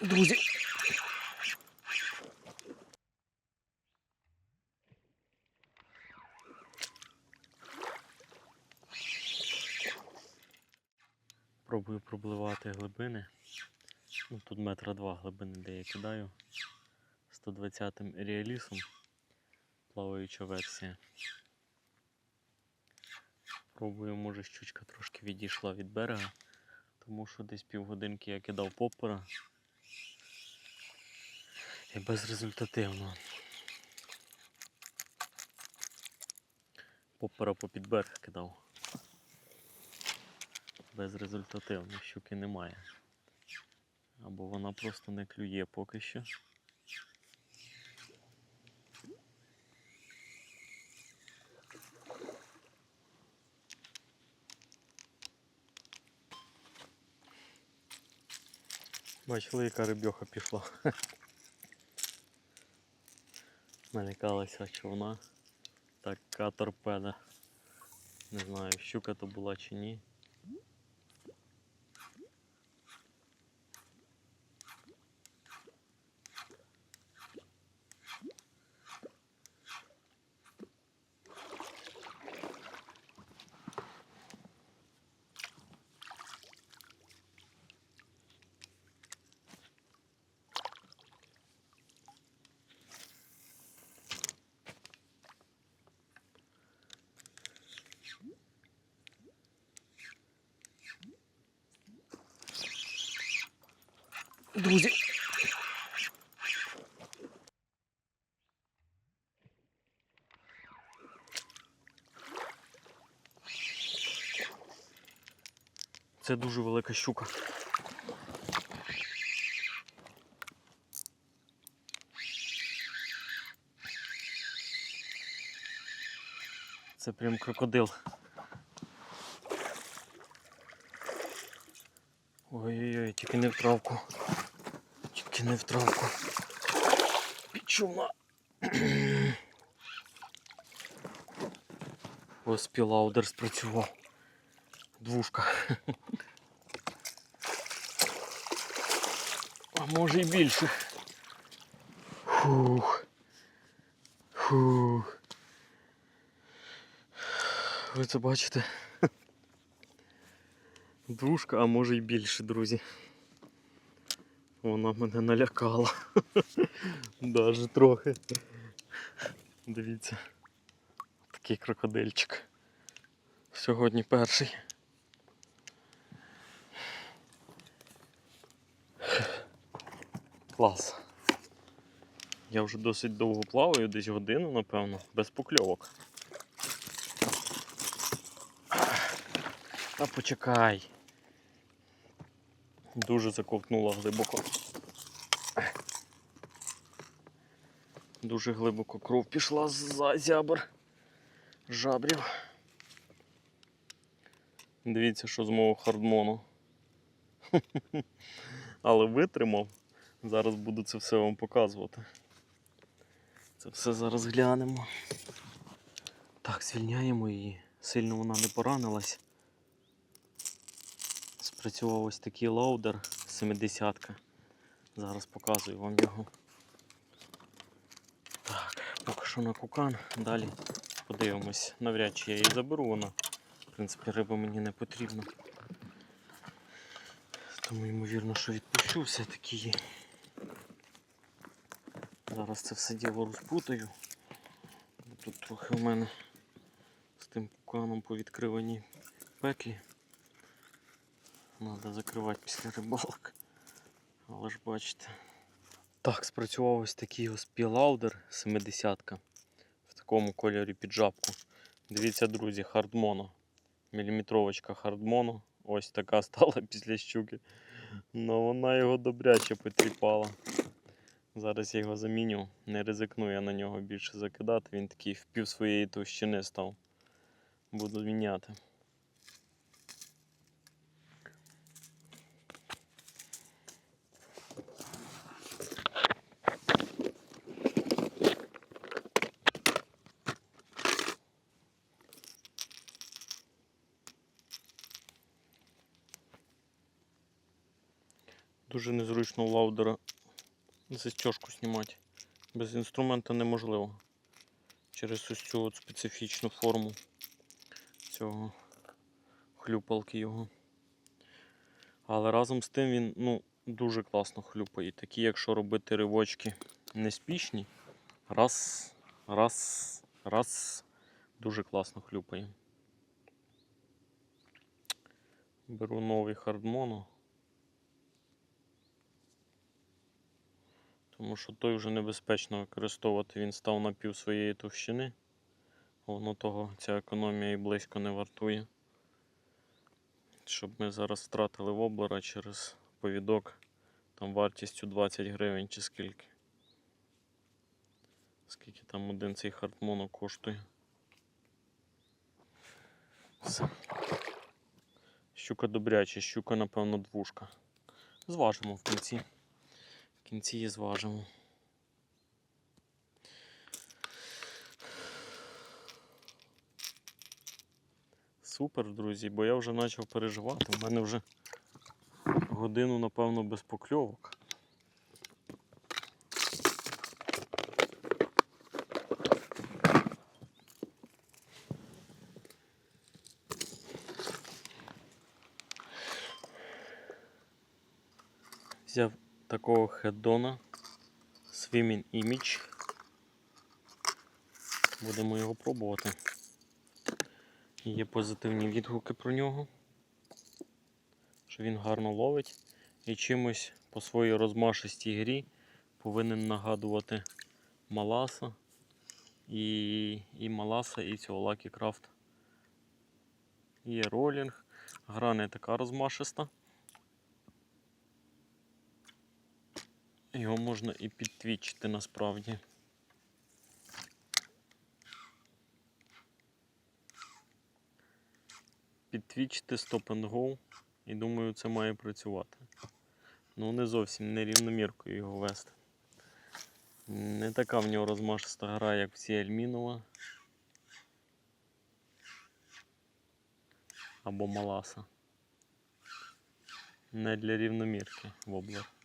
Друзі. Пробую пропливати глибини. Ну, тут метра два глибини, де я кидаю. 120-м реалісом. Плаваюча версія. Пробую, може щучка трошки відійшла від берега, тому що десь півгодинки я кидав попера. І безрезультативно. Попера попід берег кидав. Безрезультативно, щуки немає. Або вона просто не клює поки що. Бачили, яка рибьоха пішла. Налякалася човна. Така торпеда. Не знаю, щука то була чи ні. Друзі. Це дуже велика щука. Це прям крокодил. Ой-ой-ой, тільки не в травку. Не в травку. Пічуна. Ось пілаудер спрацював. Двушка. А може і більше. Фух. Фух. Ви це бачите? Двушка, а може й більше, друзі. Вона мене налякала. Даже трохи. Дивіться. Такий крокодильчик. Сьогодні перший. Клас. Я вже досить довго плаваю, десь годину, напевно, без покльовок. Та почекай. Дуже заковтнула глибоко. Дуже глибоко кров пішла з зябр. Жабрів. Дивіться, що з мого хардмону. Але витримав. Зараз буду це все вам показувати. Це все зараз глянемо. Так, звільняємо її. Сильно вона не поранилась. Спрацював ось такий лоудер 70-ка. Зараз показую вам його. Так, поки що на кукан. Далі подивимось. Навряд чи я її заберу, вона. В принципі, риба мені не потрібна. Тому ймовірно, що відпущу все-таки її. Зараз це все діло розпутаю. Тут трохи в мене з тим куканом повідкривані петлі. Треба закривати після рибалок. Але ж бачите. Так, спрацював ось такий ось пілаудер 70-ка в такому кольорі під жабку. Дивіться, друзі, хардмоно. Міліметровочка хардмоно. Ось така стала після щуки. Ну вона його добряче потріпала. Зараз я його заміню. Не ризикну я на нього більше закидати. Він такий в пів своєї товщини став. Буду міняти. Дуже незручно лаудера застежку знімати. Без інструмента неможливо. Через ось цю от специфічну форму цього хлюпалки його. Але разом з тим він ну, дуже класно хлюпає. Такі, якщо робити ривочки неспішні, раз, раз, раз, дуже класно хлюпає. Беру новий хардмоно. Тому що той вже небезпечно використовувати. Він став на пів своєї товщини. Воно того ця економія і близько не вартує. Щоб ми зараз втратили воблера через повідок там вартістю 20 гривень чи скільки. Скільки там один цей хардмоно коштує. Щука добряча, щука, напевно, двушка. Зважимо в кінці. В кінці її зважимо. Супер, друзі, бо я вже почав переживати. У мене вже годину, напевно, без покльовок. Взяв такого хеддона Swimming Image. Будемо його пробувати. Є позитивні відгуки про нього, що він гарно ловить і чимось по своїй розмашистій грі повинен нагадувати Маласа і, і Маласа, і цього Lucky Craft. Є ролінг, гра не така розмашиста. Його можна і підтвічити насправді. Підтвічити Stop and Go і думаю, це має працювати. Ну, не зовсім не рівноміркою його вести. Не така в нього розмашиста гра, як в цій Альмінова. Або Маласа. Не для рівномірки воблер.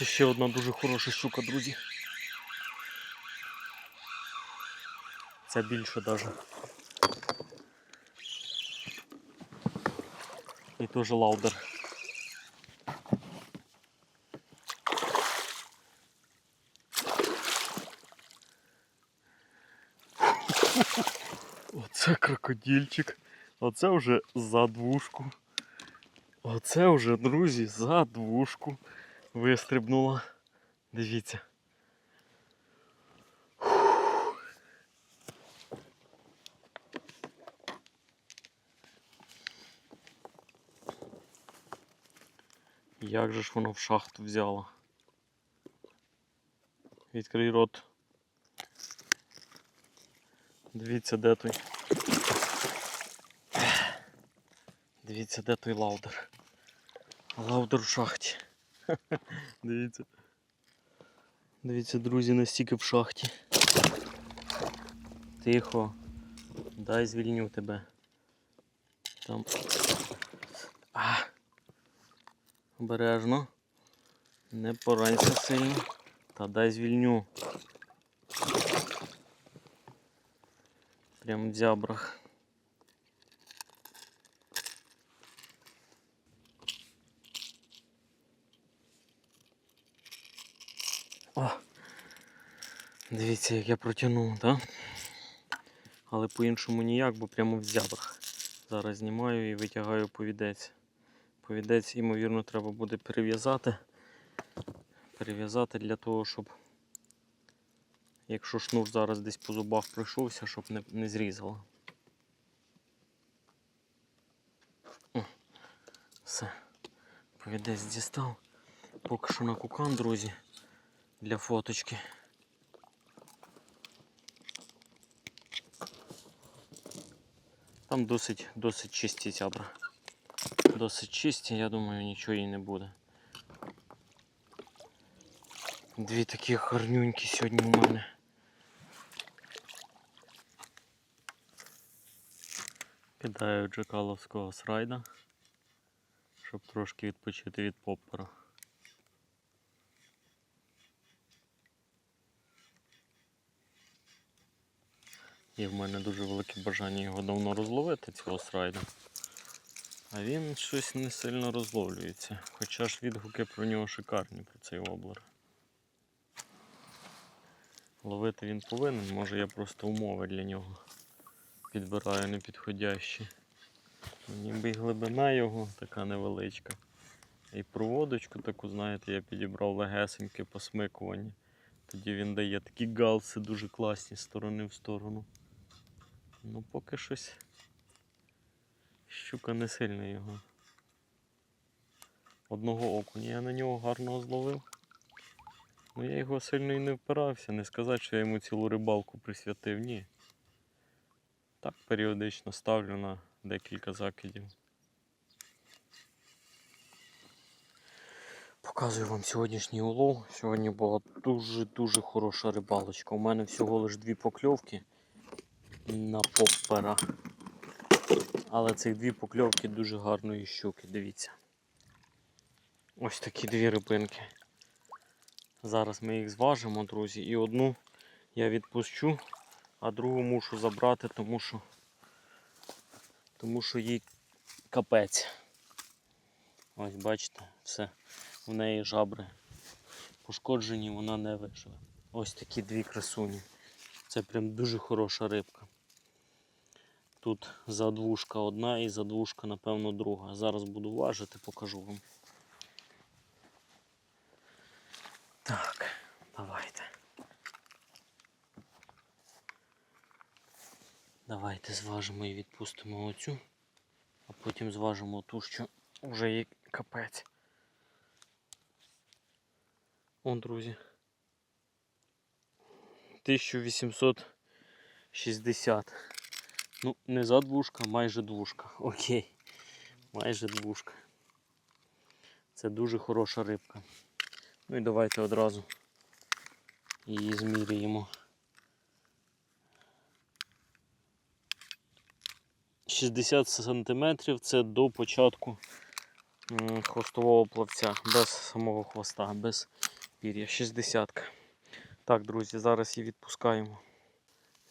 Це ще одна дуже хороша щука, друзі. Це більше даже. І теж лаудер. Оце крокодильчик. Оце вже за двушку. Оце вже, друзі, за двушку Вистрибнула. Дивіться. Як же ж воно в шахту взяло? Відкрий рот. Дивіться, де той. Дивіться, де той лаудер. Лаудер в шахті. Дивіться. Дивіться, друзі, настільки в шахті. Тихо. Дай звільню тебе. Там. А. Обережно. Не поранься сильно. Та дай звільню. Прям в зябрах. О! Дивіться, як я протягнув, так? Але по-іншому ніяк, бо прямо в зябрах. Зараз знімаю і витягаю повідець. Повідець, ймовірно, треба буде перев'язати. Перев'язати для того, щоб Якщо шнур зараз десь по зубах пройшовся, щоб не, не зрізало. Все. Повідець дістав. Поки що на кукан, друзі, для фоточки. Там досить, досить чисті зябра. Досить чисті, я думаю, нічого їй не буде. Дві такі гарнюнькі сьогодні у мене. Кидаю джекаловського срайда, щоб трошки відпочити від поппера. І в мене дуже велике бажання його давно розловити, цього срайда. А він щось не сильно розловлюється. Хоча ж відгуки про нього шикарні, про цей воблер. Ловити він повинен, може я просто умови для нього підбираю непідходящі. Ну, Ніби й глибина його така невеличка. І проводочку таку, знаєте, я підібрав легесеньке посмикування. Тоді він дає такі галси дуже класні з сторони в сторону. Ну поки щось. Щука не сильно його. Одного окуня я на нього гарного зловив. Ну я його сильно і не впирався, не сказати, що я йому цілу рибалку присвятив, ні. Так періодично ставлю на декілька закидів. Показую вам сьогоднішній улов. Сьогодні була дуже-дуже хороша рибалочка. У мене всього лише дві покльовки на поппера. Але цих дві покльовки дуже гарної щуки, дивіться. Ось такі дві рибинки. Зараз ми їх зважимо, друзі, і одну я відпущу, а другу мушу забрати, тому що, тому що їй капець. Ось бачите, все. В неї жабри пошкоджені, вона не виживе. Ось такі дві красуні. Це прям дуже хороша рибка. Тут задвушка одна і задвушка, напевно, друга. Зараз буду важити, покажу вам. Так, давайте. Давайте зважимо і відпустимо оцю, а потім зважимо ту, що вже є капець. Он, друзі. 1860. Ну, не за двушка, майже двушка. Окей. Майже двушка. Це дуже хороша рибка. Ну і давайте одразу її зміряємо. 60 сантиметрів це до початку хвостового плавця, без самого хвоста, без пір'я. 60. -ка. Так, друзі, зараз її відпускаємо.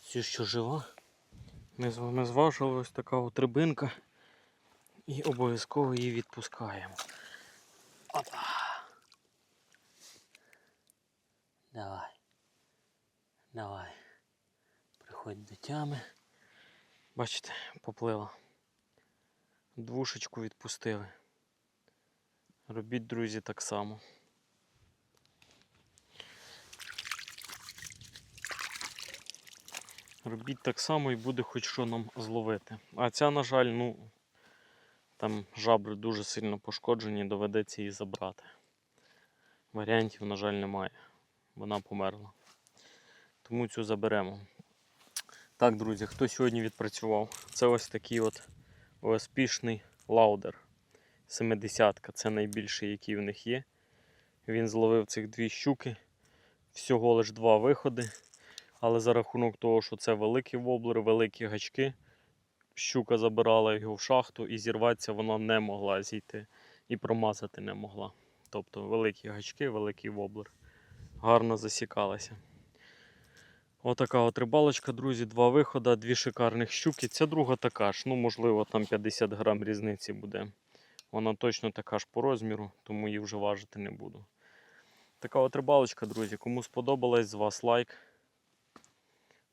Цю, що жива. Ми з вами зважили ось така от рибинка. І обов'язково її відпускаємо. Опа. Давай. Давай. Приходь до тями. Бачите, поплила. Двушечку відпустили. Робіть, друзі, так само. Робіть так само і буде хоч що нам зловити. А ця, на жаль, ну, там жабри дуже сильно пошкоджені, доведеться її забрати. Варіантів, на жаль, немає. Вона померла. Тому цю заберемо. Так, друзі, хто сьогодні відпрацював? Це ось такий от успішний лаудер. 70-ка. Це найбільший, який в них є. Він зловив цих дві щуки. Всього лиш два виходи. Але за рахунок того, що це великий воблер, великі гачки, щука забирала його в шахту і зірватися вона не могла зійти. І промазати не могла. Тобто великі гачки, великий воблер. Гарно засікалася. Отака от рибалочка, друзі, два виходи, дві шикарних щуки. Ця друга така ж, ну можливо там 50 грам різниці буде. Вона точно така ж по розміру, тому її вже важити не буду. Така от рибалочка, друзі. Кому сподобалась, з вас лайк.